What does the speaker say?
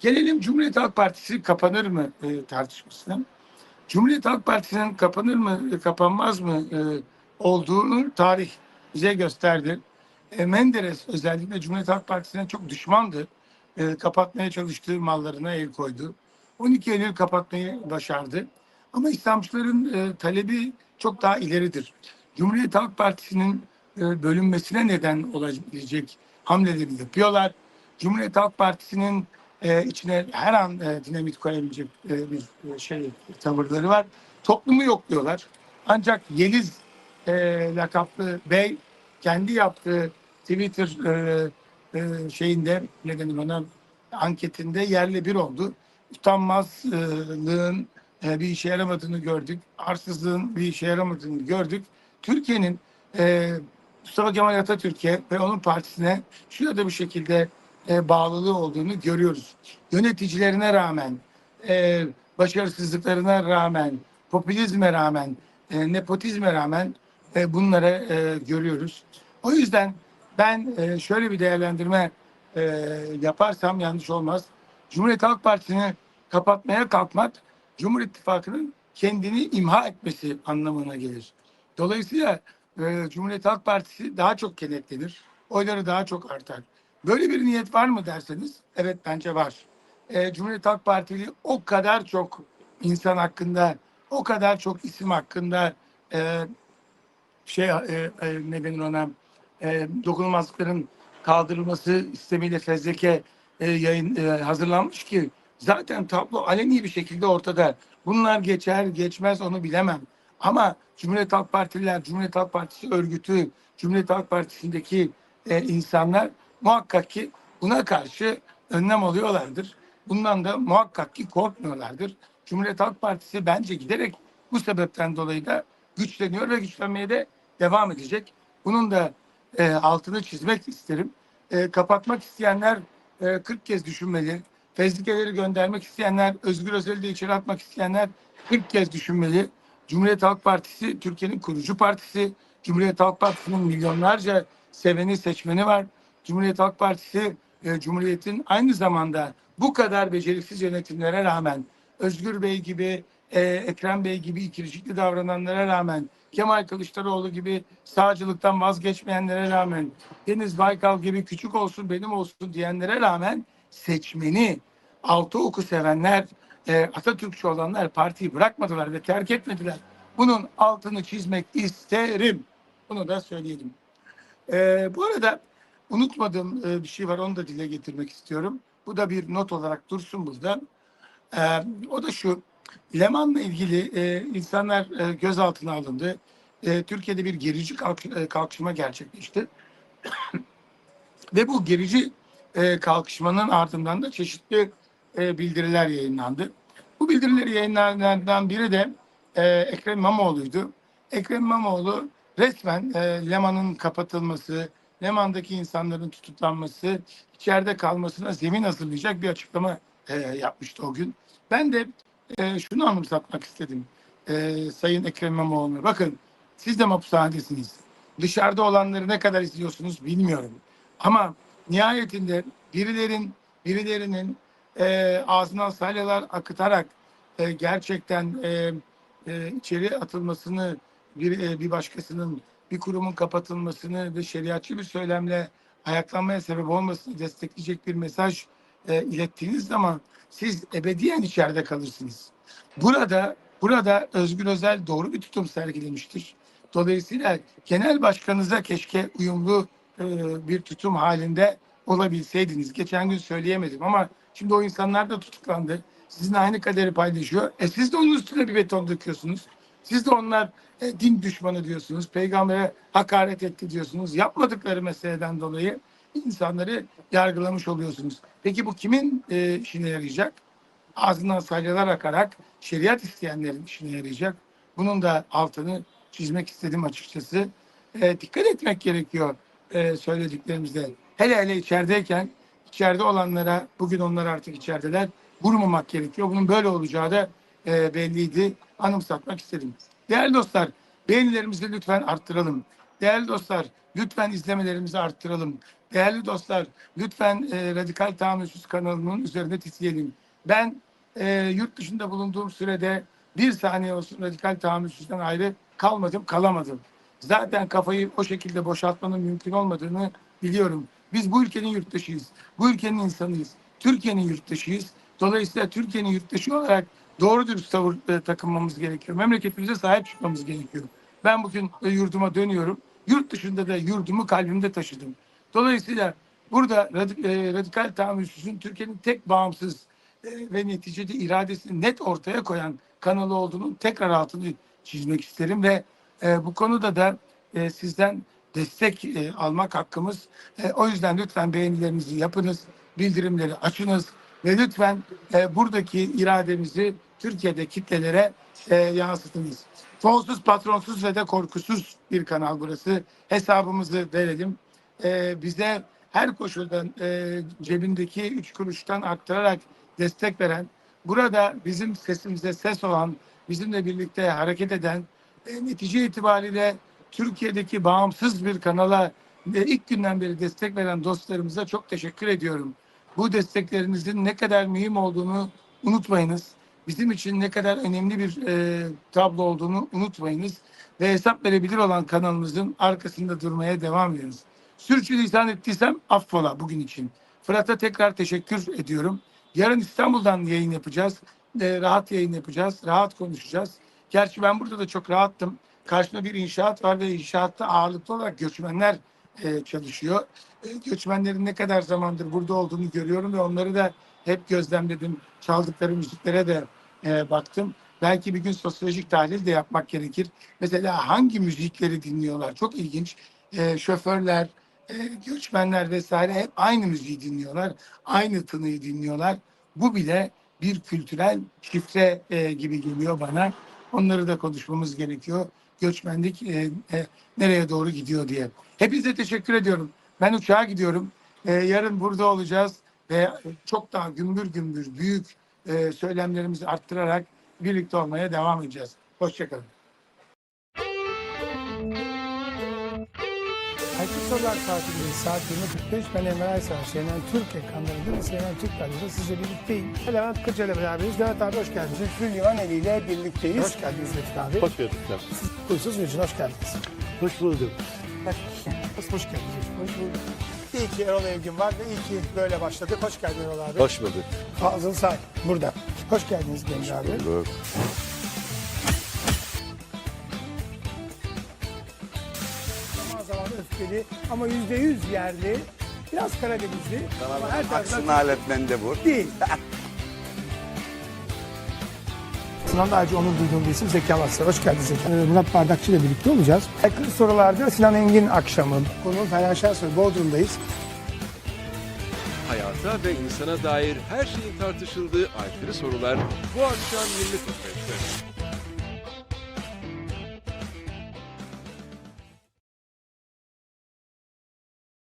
Gelelim Cumhuriyet Halk Partisi kapanır mı e, tartışmasına. Cumhuriyet Halk Partisi'nin kapanır mı, e, kapanmaz mı e, olduğunu tarih bize gösterdi. E, Menderes özellikle Cumhuriyet Halk Partisi'ne çok düşmandı. E, kapatmaya çalıştığı mallarına el koydu. 12 Eylül kapatmayı başardı. Ama İslamcıların e, talebi çok daha ileridir. Cumhuriyet Halk Partisi'nin e, bölünmesine neden olabilecek hamleleri yapıyorlar. Cumhuriyet Halk Partisi'nin e, içine her an e, dinamit koyabilecek e, bir e, şey tavırları var. Toplumu yokluyorlar. Ancak Yeliz e, lakaplı bey kendi yaptığı Twitter e, e, şeyinde ne denir ona anketinde yerle bir oldu. Utanmazlığın e, bir işe yaramadığını gördük. Arsızlığın bir işe yaramadığını gördük. Türkiye'nin e, Mustafa Kemal Atatürk'e ve onun partisine şu ya da bir şekilde e, bağlılığı olduğunu görüyoruz. Yöneticilerine rağmen, e, başarısızlıklarına rağmen, popülizme rağmen, e, nepotizme rağmen e, bunları görüyoruz. O yüzden ben şöyle bir değerlendirme yaparsam yanlış olmaz. Cumhuriyet Halk Partisi'ni kapatmaya kalkmak, Cumhur İttifakı'nın kendini imha etmesi anlamına gelir. Dolayısıyla e, Cumhuriyet Halk Partisi daha çok kenetlenir. Oyları daha çok artar. Böyle bir niyet var mı derseniz, evet bence var. E, Cumhuriyet Halk Partili o kadar çok insan hakkında, o kadar çok isim hakkında e, şey e, e, ne denir ona e, dokunulmazlıkların kaldırılması istemiyle fezleke e, yayın e, hazırlanmış ki zaten tablo aleni bir şekilde ortada. Bunlar geçer geçmez onu bilemem. Ama Cumhuriyet Halk Partililer, Cumhuriyet Halk Partisi örgütü, Cumhuriyet Halk Partisi'ndeki e, insanlar muhakkak ki buna karşı önlem alıyorlardır. Bundan da muhakkak ki korkmuyorlardır. Cumhuriyet Halk Partisi bence giderek bu sebepten dolayı da güçleniyor ve güçlenmeye de devam edecek. Bunun da e, altını çizmek isterim. E, kapatmak isteyenler e, 40 kez düşünmeli. Fezlikeleri göndermek isteyenler, Özgür Özel'i de içeri atmak isteyenler 40 kez düşünmeli. Cumhuriyet Halk Partisi Türkiye'nin kurucu partisi. Cumhuriyet Halk Partisi'nin milyonlarca seveni, seçmeni var. Cumhuriyet Halk Partisi e, Cumhuriyet'in aynı zamanda bu kadar beceriksiz yönetimlere rağmen Özgür Bey gibi, e, Ekrem Bey gibi ikircikli davrananlara rağmen Kemal Kılıçdaroğlu gibi sağcılıktan vazgeçmeyenlere rağmen Deniz Baykal gibi küçük olsun benim olsun diyenlere rağmen seçmeni altı oku sevenler e, Atatürkçü olanlar partiyi bırakmadılar ve terk etmediler. Bunun altını çizmek isterim. Bunu da söyleyelim. E, bu arada unutmadığım e, bir şey var onu da dile getirmek istiyorum. Bu da bir not olarak dursun burada. E, o da şu. Leman'la ilgili e, insanlar e, gözaltına alındı. Türkiye'de bir gerici kalk, kalkışma gerçekleşti. Ve bu gerici kalkışmanın ardından da çeşitli bildiriler yayınlandı. Bu bildirileri yayınlayanlardan biri de Ekrem İmamoğlu'ydu. Ekrem İmamoğlu resmen Leman'ın kapatılması, Leman'daki insanların tutuklanması, içeride kalmasına zemin hazırlayacak bir açıklama e, yapmıştı o gün. Ben de e, şunu anımsatmak istedim e, Sayın Ekrem İmamoğlu'na. Bakın siz de hapishanedesiniz. Dışarıda olanları ne kadar izliyorsunuz bilmiyorum. Ama nihayetinde birilerin birilerinin e, ağzından salyalar akıtarak e, gerçekten e, e, içeri atılmasını bir, e, bir başkasının bir kurumun kapatılmasını ve şeriatçı bir söylemle ayaklanmaya sebep olmasını destekleyecek bir mesaj e, ilettiğiniz zaman siz ebediyen içeride kalırsınız. Burada burada Özgür Özel doğru bir tutum sergilemiştir. Dolayısıyla genel başkanınıza keşke uyumlu e, bir tutum halinde olabilseydiniz. Geçen gün söyleyemedim ama şimdi o insanlar da tutuklandı. Sizin aynı kaderi paylaşıyor. E siz de onun üstüne bir beton döküyorsunuz. Siz de onlar e, din düşmanı diyorsunuz. Peygambere hakaret etti diyorsunuz. Yapmadıkları meseleden dolayı insanları yargılamış oluyorsunuz. Peki bu kimin e, işine yarayacak? Ağzından salyalar akarak şeriat isteyenlerin işine yarayacak. Bunun da altını çizmek istedim açıkçası. E, dikkat etmek gerekiyor e, söylediklerimizde. Hele hele içerideyken içeride olanlara, bugün onlar artık içerideler, vurmamak gerekiyor. Bunun böyle olacağı da e, belliydi. Anımsatmak istedim. Değerli dostlar, beğenilerimizi lütfen arttıralım. Değerli dostlar, lütfen izlemelerimizi arttıralım. Değerli dostlar, lütfen e, Radikal Tahammülsüz kanalının üzerine titreyelim. Ben e, yurt dışında bulunduğum sürede bir saniye olsun Radikal Tahammülsüzden ayrı kalmadım, kalamadım. Zaten kafayı o şekilde boşaltmanın mümkün olmadığını biliyorum. Biz bu ülkenin yurttaşıyız. Bu ülkenin insanıyız. Türkiye'nin yurttaşıyız. Dolayısıyla Türkiye'nin yurttaşı olarak doğru dürüst tavır e, takınmamız gerekiyor. Memleketimize sahip çıkmamız gerekiyor. Ben bugün e, yurduma dönüyorum. Yurt dışında da yurdumu kalbimde taşıdım. Dolayısıyla burada e, radikal tahammülsüzün Türkiye'nin tek bağımsız ve neticede iradesini net ortaya koyan kanalı olduğunun tekrar altını çizmek isterim ve bu konuda da sizden destek almak hakkımız. O yüzden lütfen beğenilerinizi yapınız, bildirimleri açınız ve lütfen e, buradaki irademizi Türkiye'de kitlelere e, yansıtınız. Fonsuz, patronsuz ve de korkusuz bir kanal burası. Hesabımızı verelim. E, bize her koşuldan e, cebindeki üç kuruştan aktararak destek veren, burada bizim sesimize ses olan, bizimle birlikte hareket eden, e, netice itibariyle Türkiye'deki bağımsız bir kanala e, ilk günden beri destek veren dostlarımıza çok teşekkür ediyorum. Bu desteklerinizin ne kadar mühim olduğunu unutmayınız. Bizim için ne kadar önemli bir e, tablo olduğunu unutmayınız. Ve hesap verebilir olan kanalımızın arkasında durmaya devam ediniz. Sürçülisan ettiysem affola bugün için. Fırat'a tekrar teşekkür ediyorum. Yarın İstanbul'dan yayın yapacağız. E, rahat yayın yapacağız. Rahat konuşacağız. Gerçi ben burada da çok rahattım. Karşımda bir inşaat var ve inşaatta ağırlıklı olarak göçmenler e, çalışıyor. E, göçmenlerin ne kadar zamandır burada olduğunu görüyorum ve onları da hep gözlemledim. Çaldıkları müziklere de e, baktım. Belki bir gün sosyolojik tahlil de yapmak gerekir. Mesela hangi müzikleri dinliyorlar? Çok ilginç. E, şoförler, e, göçmenler vesaire hep aynı müziği dinliyorlar. Aynı tınıyı dinliyorlar. Bu bile bir kültürel şifre e, gibi geliyor bana. Onları da konuşmamız gerekiyor. Göçmenlik e, e, nereye doğru gidiyor diye. Hepinize teşekkür ediyorum. Ben uçağa gidiyorum. E, yarın burada olacağız ve çok daha gümbür gümbür büyük e, söylemlerimizi arttırarak birlikte olmaya devam edeceğiz. Hoşçakalın. Aykut Solar Tatili'nin saat 20.45 ben Emre Aysar, CNN Türk ekranlarında ve CNN Türk Radyo'da sizle birlikteyim. Levent Kırca ile beraberiz. Levent abi hoş geldiniz. Lütfü Livaneli ile birlikteyiz. Hoş geldiniz Lütfü abi. Hoş gördük. Huysuz Mücün hoş geldiniz. Hoş bulduk. Hoş, hoş geldiniz. Hoş bulduk. İyi ki Erol Evgin var ve iyi ki böyle başladık. Hoş geldin Erol abi. Hoş bulduk. Fazıl Say burada. Hoş geldiniz Genç abi. bulduk. Öfkeli ama yüzde yüz yerli. Biraz Karadenizli ama her Aksın alet bende bu. değil. Sinan Dağcı onun duyduğum bir isim Zeki Alasya. Hoş geldin Zeki. Ee, Murat Bardakçı ile birlikte olacağız. Yakın sorularda Sinan Engin akşamı. Konu Fener Şensoy. Bodrum'dayız. Hayata ve insana dair her şeyin tartışıldığı aykırı sorular bu akşam 20.45'te.